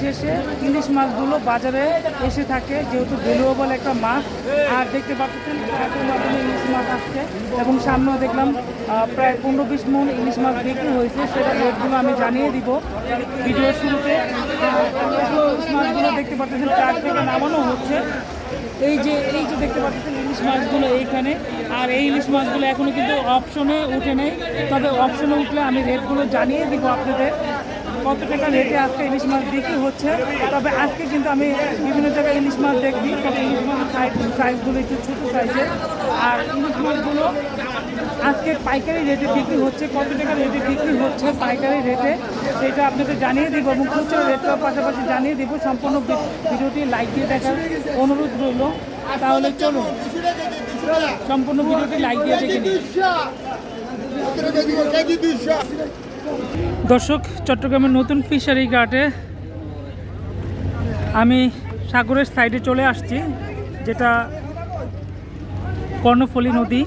শেষে ইলিশ মাছগুলো বাজারে এসে থাকে, যেহেতু ভ্যালুয়েবল একটা মাছ। আর দেখতে পাচ্ছেন ইলিশ মাছ আসছে। এবং সামনেও দেখলাম প্রায় পনেরো বিশ মন ইলিশ মাছ বিক্রি হয়েছে। সেটা রেটগুলো আমি জানিয়ে দিব ভিডিওর শুরুতে। ইলিশ মাছগুলো দেখতে পাচ্ছেন ট্রাক থেকে নামানো হচ্ছে। এই যে এই যে দেখতে পাচ্ছেন ইলিশ মাছগুলো এইখানে। আর এই ইলিশ মাছগুলো এখনও কিন্তু অপশনে উঠে নেই। তবে অপশনে উঠলে আমি রেটগুলো জানিয়ে দিব আপনাদের। কত টাকা রেটে আজকে ইলিশ মাছ বিক্রি হচ্ছে, তবে আজকে কিন্তু আমি বিভিন্ন জায়গায় ইলিশ মাছ দেখবি সাইজগুলো একটু ছোটো সাইজের আর ইলিশ মাছগুলো আজকে পাইকারি রেটে বিক্রি হচ্ছে, কত টাকা রেটে বিক্রি হচ্ছে পাইকারি রেটে, সেটা আপনাদের জানিয়ে দিব এবং খুচরো রেটটাও পাশাপাশি জানিয়ে দিব, সম্পূর্ণ ভিডিওটি লাইক দিয়ে দেখার অনুরোধ রইল। তাহলে চলুন, সম্পূর্ণ ভিডিওটি লাইক দিয়ে দেখে নিন দর্শক, চট্টগ্রামের নতুন ফিশারি ঘাটে আমি সাগরের সাইডে চলে আসছি, যেটা কর্ণফুলী নদী।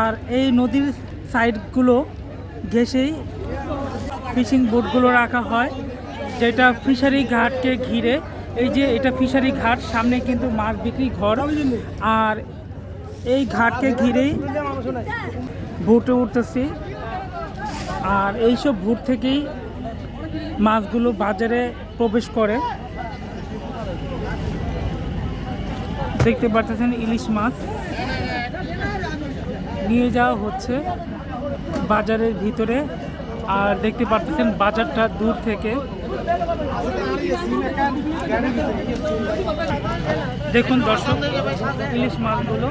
আর এই নদীর সাইডগুলো ঘেঁষেই ফিশিং বোটগুলো রাখা হয়, যেটা ফিশারি ঘাটকে ঘিরে। এই যে এটা ফিশারি ঘাট, সামনে কিন্তু মাছ বিক্রি ঘর। আর এই ঘাটকে ঘিরেই ভোটে উঠতেছি। আর এইসব ভোট থেকেই মাছগুলো বাজারে প্রবেশ করে। দেখতে পাচ্ছেন ইলিশ মাছ। নিয়ে যাওয়া হচ্ছে বাজারের ভিতরে। আর দেখতে পাচ্ছেন বাজারটা দূর থেকে। দেখুন দর্শক, ইলিশ মাছগুলো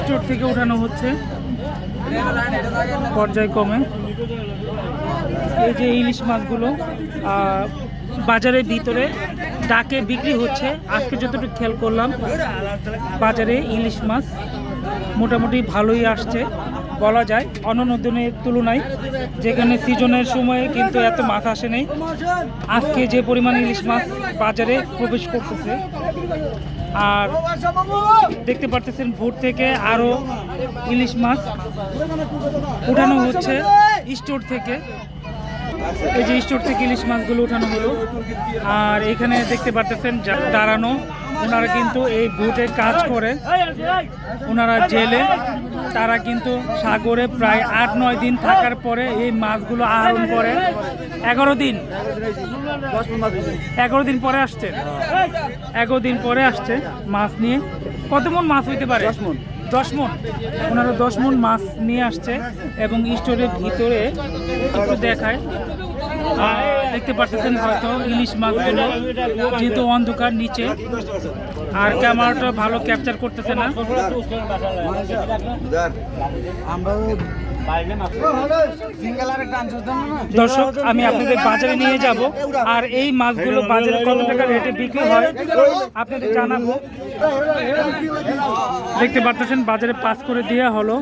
স্টোর থেকে উঠানো হচ্ছে। পর্যায়ক্রমে। এই যে ইলিশ মাছগুলো বাজারের ভিতরে ডাকে বিক্রি হচ্ছে। আজকে যতটুকু খেয়াল করলাম, বাজারে ইলিশ মাছ মোটামুটি ভালোই আসছে। বলা যায় অন্য দিনের তুলনায় যেখানে সিজনের সময়ে কিন্তু এত মাছ আসে নেই। আজকে যে পরিমাণ ইলিশ মাছ বাজারে প্রবেশ করতেছে, আর দেখতে পারতেছেন ভোর থেকে আরও ইলিশ মাছ উঠানো হচ্ছে স্টোর থেকে। এই যে স্টোর থেকে ইলিশ মাছগুলো উঠানো হলো, আর এখানে দেখতে পারতেছেন দাঁড়ানো ওনারা কিন্তু এই বোটে কাজ করে। ওনারা জেলে। তারা কিন্তু সাগরে প্রায় আট নয় দিন থাকার পরে এই মাছগুলো আহরণ করে। এগারো দিন। এগারো দিন পরে আসছে। এগারো দিন পরে আসছে মাছ নিয়ে। কত মন মাছ হইতে পারে? দশ মন। ওনারা দশ মন মাছ নিয়ে আসছে এবং স্টোরের ভিতরে একটু দেখায়। দেখতে পাচ্ছেন হয়তো ইলিশ মাছগুলো যেহেতু অন্ধকার নিচে। আর ক্যামেরাটা ভালো ক্যাপচার করতেছে না। দর্শক, আমি আপনাদের বাজারে নিয়ে যাব। আর এই মাছগুলো বাজারে কত টাকা রেটে বিক্রি হয়, আপনাদের জানাব। দেখতে পাচ্ছেন বাজারে পাস করে দেওয়া হলো।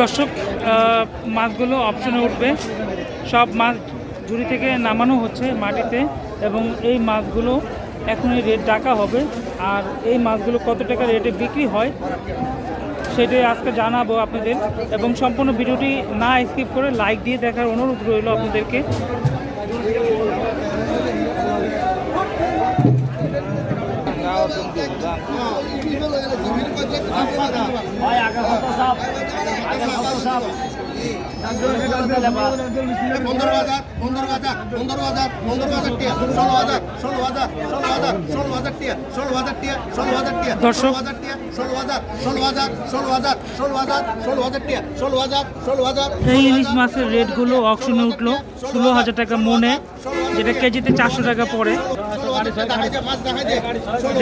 দর্শক মাছগুলো অপশনে উঠবে। সব মাছ ঝুড়ি থেকে নামানো হচ্ছে মাটিতে এবং এই মাছগুলো এখনই রেট ডাকা হবে। আর এই মাছগুলো কত টাকা রেটে বিক্রি হয় সেটাই আজকে জানাব আপনাদের এবং সম্পূর্ণ ভিডিওটি না স্কিপ করে লাইক দিয়ে দেখার অনুরোধ রইল আপনাদেরকে টিয়া ষোলো হাজার ষোলো হাজার ষোলো ষোলো ষোলো হাজার দর্শক। হাজার ষোলো হাজার ষোলো হাজার ষোলো হাজার ষোলো হাজার টিয়া ষোলো হাজার ষোলো হাজার এই ইলিশ মাছের রেটগুলো অকশনে উঠল ষোলো হাজার টাকা মনে যেটা কেজিতে চারশো টাকা পড়ে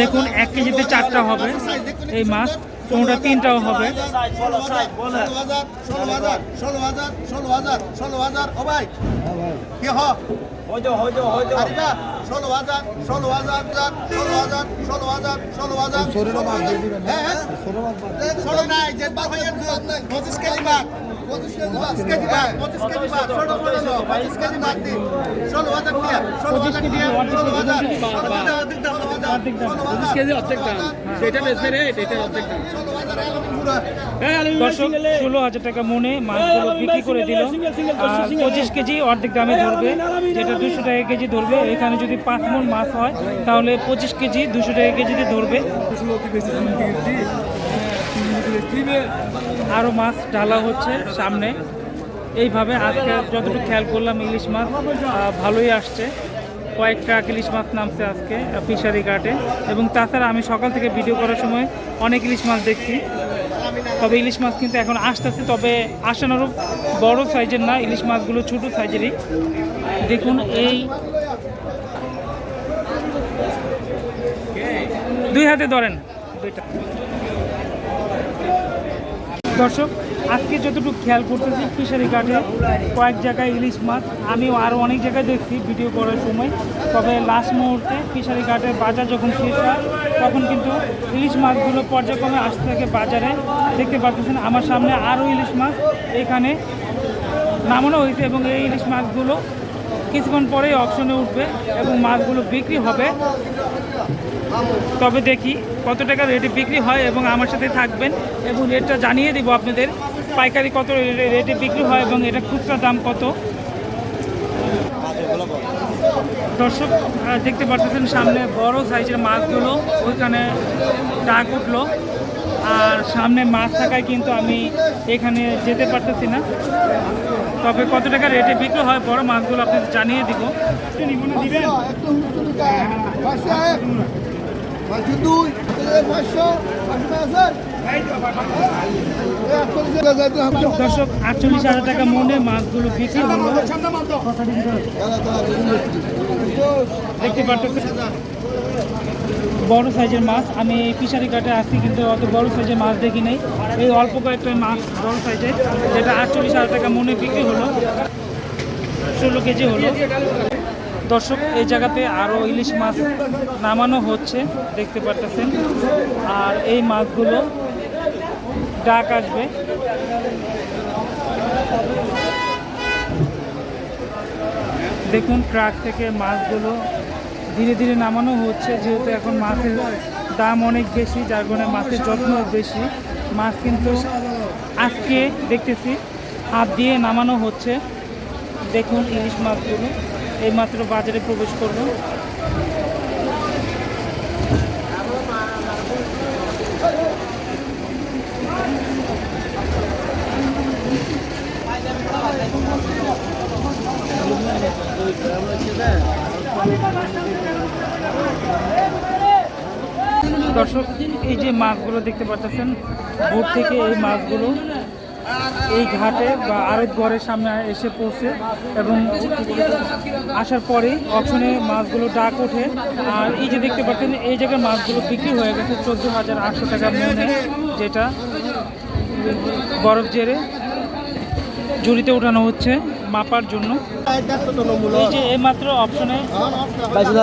দেখুন এক কেজিতে চারটা হবে এই মাছ কোনোটা তিনটাও হবে ষোলো হাজার ষোলো হাজার ষোলো হাজার ষোলো হাজার ষোলো হাজার ও ভাই কি হ আরিবা ষোলো হাজার ষোলো হাজার ষোলো হাজার ষোলো হাজার ষোলো হাজার হ্যাঁ ষোলো নাই যে হয়ে পঁচিশ কেজি বাদ পঁচিশ কেজি ষোলো ষোলো ষোলো হাজার ষোলো হাজার ষোলো হাজার অর্ধেক দাম ষোলো হাজার সেটা বেচবে রে এটা অর্ধেক দাম হাজার দর্শক ষোলো হাজার টাকা মনে মাছগুলো বিক্রি করে দিল। পঁচিশ কেজি অর্ধেক দামে ধরবে যেটা দুশো টাকা কেজি ধরবে। এখানে যদি পাঁচ মন মাছ হয় তাহলে পঁচিশ কেজি দুশো টাকা কেজিতে ধরবে। আরও মাছ ঢালা হচ্ছে সামনে। এইভাবে আজকে যতটুকু খেয়াল করলাম ইলিশ মাছ ভালোই আসছে। কয়েকটা ইলিশ মাছ নামছে আজকে ফিশারি ঘাটে। এবং তাছাড়া আমি সকাল থেকে ভিডিও করার সময় অনেক ইলিশ মাছ দেখছি। তবে ইলিশ মাছ কিন্তু এখন আসতেছে, তবে আসানোরও বড় সাইজের না, ইলিশ মাছগুলো ছোট সাইজেরই। দেখুন এই দুই হাতে ধরেন। দর্শক, আজকে যতটুকু খেয়াল করতেছি, ফিশারি ঘাটে কয়েক জায়গায় ইলিশ মাছ। আমিও আরও অনেক জায়গায় দেখছি ভিডিও করার সময়। তবে লাস্ট মুহূর্তে ফিশারি ঘাটে বাজার যখন শেষ হয়, তখন কিন্তু ইলিশ মাছগুলো পর্যায়ক্রমে আসতে থাকে বাজারে। দেখতে পাচ্ছেন আমার সামনে আরও ইলিশ মাছ এখানে নামানো হয়েছে এবং এই ইলিশ মাছগুলো কিছুক্ষণ পরেই অপশনে উঠবে এবং মাছগুলো বিক্রি হবে। তবে দেখি কত টাকা রেটে বিক্রি হয় এবং আমার সাথে থাকবেন এবং রেটটা জানিয়ে দিব আপনাদের। পাইকারি কত রেটে বিক্রি হয় এবং এটা খুচরা দাম কত? দর্শক দেখতে পাচ্ছেন সামনে বড় সাইজের মাছগুলো, ওইখানে ডাক উঠল। আর সামনে মাছ থাকায় কিন্তু আমি এখানে যেতে পারতেছি না। তবে কত টাকা রেটে বিক্রি হয় বড় মাছগুলো আপনাদের জানিয়ে দিব। দর্শক আটচল্লিশ হাজার টাকা মনে মাছগুলো বিক্রি হলো। দেখতে পাচ্ছেন বড় সাইজের মাছ। আমি ফিশারি কাটে আসছি কিন্তু অত বড় সাইজের মাছ দেখি নাই। এই অল্প কয়েকটা মাছ বড় সাইজের, যেটা আটচল্লিশ হাজার টাকা মনে বিক্রি হলো। ষোলো কেজি হলো। দর্শক, এই জায়গাতে আরও ইলিশ মাছ নামানো হচ্ছে, দেখতে পারতেছেন। আর এই মাছগুলো ডাক আসবে। দেখুন, ট্রাক থেকে মাছগুলো ধীরে ধীরে নামানো হচ্ছে, যেহেতু এখন মাছের দাম অনেক বেশি, যার কারণে মাছের যত্ন বেশি। মাছ কিন্তু আজকে দেখতেছি, হাত দিয়ে নামানো হচ্ছে। দেখুন ইলিশ মাছগুলো, এই মাত্র বাজারে প্রবেশ করল। দর্শক, এই যে মাছগুলো দেখতে পাচ্ছেন বোট থেকে এই মাছগুলো এই ঘাটে বা আড়ত ঘরের সামনে এসে পড়ছে এবং আসার পরেই অপশনে মাছগুলো ডাক ওঠে। আর এই যে দেখতে পাচ্ছেন, এই জায়গায় মাছগুলো বিক্রি হয়ে গেছে চোদ্দ হাজার আটশো টাকা মনে, যেটা বরফ জেরে ঝুড়িতে উঠানো হচ্ছে। মাপার জন্য। এই যে এই মাত্র অপশনে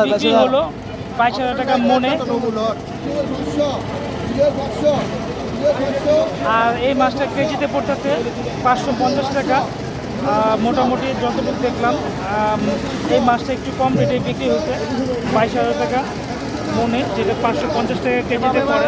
বিক্রি হলো বাইশ হাজার টাকা মনে। আর এই মাছটা কেজিতে পড়তেছে পাঁচশো পঞ্চাশ টাকা। মোটামুটি যতটুকু দেখলাম এই মাছটা একটু কম রেটে বিক্রি হয়েছে বাইশ হাজার টাকা মনে যেটা পাঁচশো পঞ্চাশ টাকা কেজিতে পড়ে।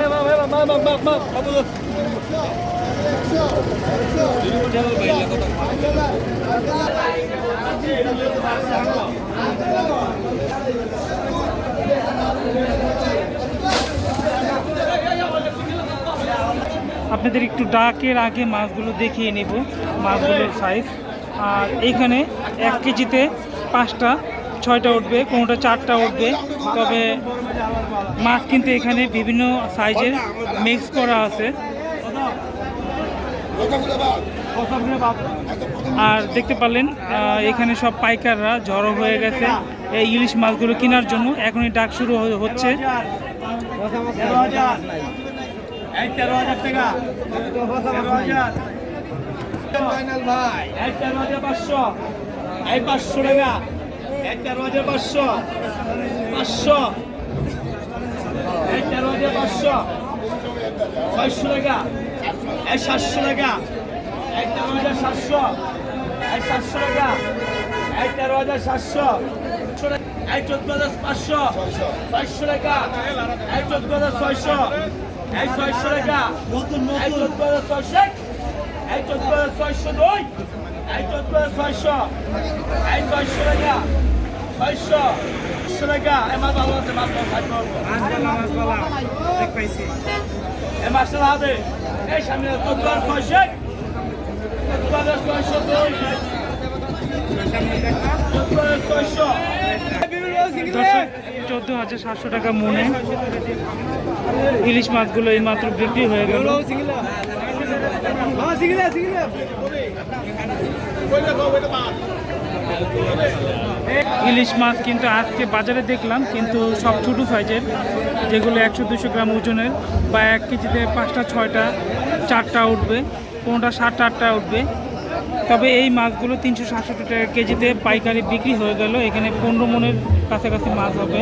আপনাদের একটু ডাকের আগে মাছগুলো দেখিয়ে নেব, মাছগুলোর সাইজ আর এইখানে এক কেজিতে পাঁচটা, ছয়টা উঠবে, কোনোটা চারটা উঠবে। তবে মাছ কিন্তু এখানে বিভিন্ন সাইজের মিক্স করা আছে। আর দেখতে পারলেন এখানে সব পাইকাররা জড়ো হয়ে গেছে। এই ইলিশ মাছগুলো কেনার জন্য এখনই ডাক শুরু হচ্ছে। পাঁচশো টাকা পাঁচশো পাঁচশো পাঁচশো ছয়শো টাকা সাতশো টাকা। এই তেরো হাজার সাতশো। এই সাতশো টাকা। এই তেরো হাজার সাতশো। এই চোদ্দ হাজার পাঁচশো। ছয়শো টাকা। এই চোদ্দ হাজার ছয়শো। এই ছয়শো টাকা। নতুন এই চোদ্দ হাজার ছয়শো। এই চোদ্দ হাজার ছয়শো দুই। এই চোদ্দ হাজার ছয়শো। এই ছয়শো টাকা। ছয়শো। ছয়শো টাকা। এ মাছ ভালো আছে মাছ ভালো খাইতে পারব এ মাছটা হবে চোদ্দ হাজার সাতশো টাকা মনে। ইলিশ মাছগুলো এই মাত্র বিক্রি হয়ে গেল। ইলিশ মাছ কিন্তু আজকে বাজারে দেখলাম, কিন্তু সব ছোটো সাইজের যেগুলো একশো দুশো গ্রাম ওজনের বা এক কেজিতে পাঁচটা, ছয়টা চারটা উঠবে, কোনোটা সাতটা, আটটা উঠবে। তবে এই মাছগুলো তিনশো সাতষট্টি টাকা কেজিতে পাইকারি বিক্রি হয়ে গেল। এখানে পনেরো মনের কাছাকাছি মাছ হবে,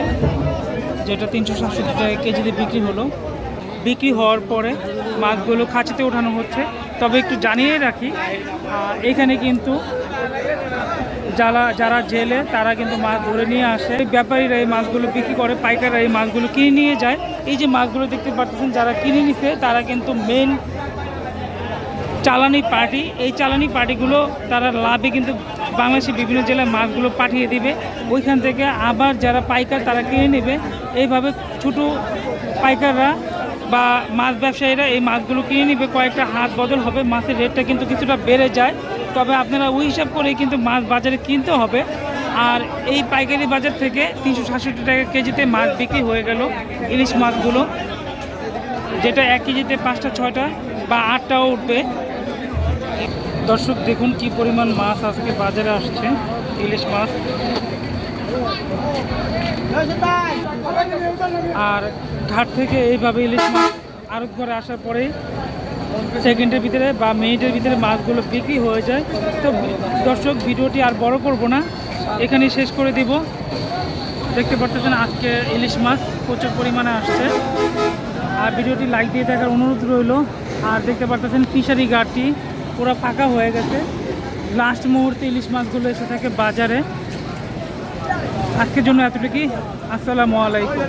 যেটা তিনশো সাতষট্টি টাকা কেজিতে বিক্রি হলো। বিক্রি হওয়ার পরে মাছগুলো খাঁচিতে ওঠানো হচ্ছে। তবে একটু জানিয়ে রাখি এখানে কিন্তু যারা যারা জেলে, তারা কিন্তু মাছ ধরে নিয়ে আসে। ব্যাপারীরা এই মাছগুলো বিক্রি করে, পাইকাররা এই মাছগুলো কিনে নিয়ে যায়। এই যে মাছগুলো দেখতে পাচ্ছেন, যারা কিনে নিছে, তারা কিন্তু মেন চালানি পার্টি, এই চালানি পার্টিগুলো তারা লাভে কিন্তু বাংলাদেশের বিভিন্ন জেলায় মাছগুলো পাঠিয়ে দিবে। ওইখান থেকে আবার যারা পাইকার তারা কিনে নেবে। এইভাবে ছোটো পাইকাররা বা মাছ ব্যবসায়ীরা এই মাছগুলো কিনে নেবে। কয়েকটা হাত বদল হবে, মাছের রেটটা কিন্তু কিছুটা বেড়ে যায়। তবে আপনারা ওই হিসাব করেই কিন্তু মাছ বাজারে কিনতে হবে। আর এই পাইকারি বাজার থেকে তিনশো সাতষট্টি টাকা কেজিতে মাছ বিক্রি হয়ে গেল ইলিশ মাছগুলো। যেটা এক কেজিতে পাঁচটা, ছয়টা বা আটটাও উঠবে। দর্শক দেখুন কি পরিমাণ মাছ আজকে বাজারে আসছে, ইলিশ মাছ। আর ঘাট থেকে এইভাবে ইলিশ মাছ আরত করে আসার পরেই সেকেন্ডের ভিতরে বা মিনিটের ভিতরে মাছগুলো বিক্রি হয়ে যায়। তো দর্শক, ভিডিওটি আর বড় করব না, এখানে শেষ করে দিব। দেখতে পারতেছেন আজকে ইলিশ মাছ প্রচুর পরিমাণে আসছে। আর ভিডিওটি লাইক দিয়ে দেখার অনুরোধ রইল। আর দেখতে পারতেছেন ফিশারি ঘাটটি পুরো ফাঁকা হয়ে গেছে। লাস্ট মুহূর্তে ইলিশ মাছগুলো এসে থাকে বাজারে। আজকের জন্য এতটুকুই। আসসালামু আলাইকুম।